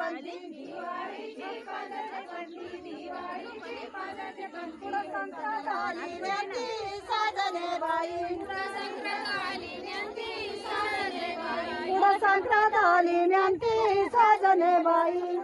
पंथी पुढं संक्रांत आली नेमकी साजने बाई. पुढं संक्रांत झाली नेमकी साजने बाई.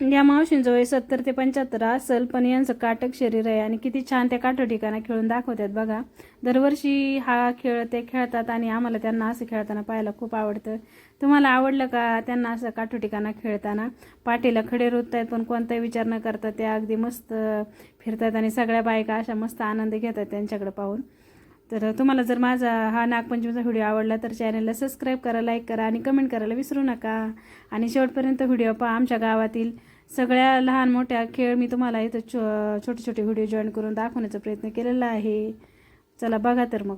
या मावशींचं वय सत्तर ते पंच्याहत्तर असेल पण यांचं काटक शरीर आहे आणि किती छान त्या काठोठिकाणा खेळून दाखवतात बघा. दरवर्षी हा खेळ ते खेळतात आणि आम्हाला त्यांना असं खेळताना पाहायला खूप आवडतं. तुम्हाला आवडलं का त्यांना असं काठोठिकाणा खेळताना? पाठीला खडे रोधतायत पण कोणताही विचार न करता त्या अगदी मस्त फिरतात आणि सगळ्या बायका अशा मस्त आनंद घेतात त्यांच्याकडे पाहून. तर तुम्हाला जर माझा हा नागपंचमीचा व्हिडिओ आवडला तर चॅनलला सबस्क्राईब करा लाईक करा आणि कमेंट करायला विसरू नका. आणि शेवटपर्यंत व्हिडिओ पहा आमच्या गावातील सगळ्या लहान मोठ्या खेळ मी तुम्हाला इथं छो छोटे छोटे व्हिडिओ जॉईन करून दाखवण्याचा प्रयत्न केलेला आहे. चला बघा तर मग.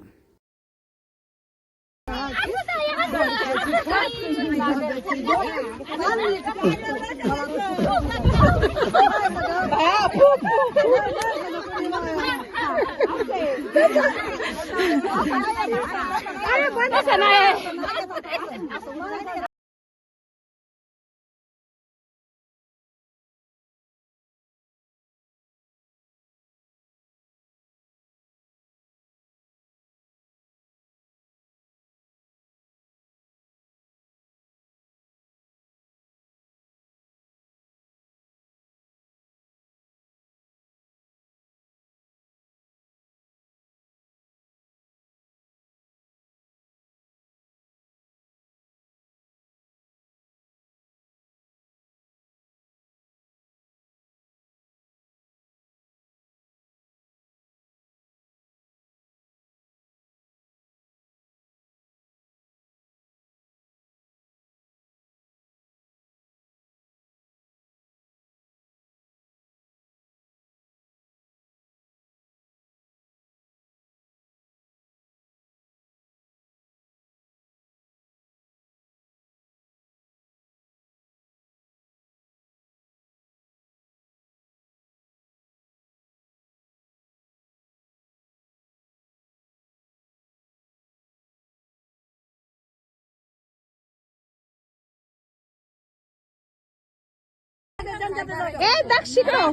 ए दक्षिण हो.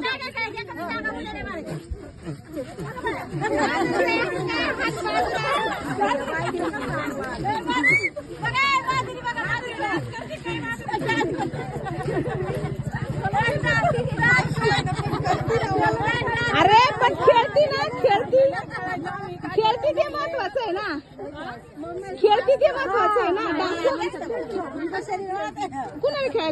अरे पण खेळती ना खेळती. खेळती ते महत्वाचं आहे ना. खेळती ते महत्वाचं आहे ना. कुणाला खेळ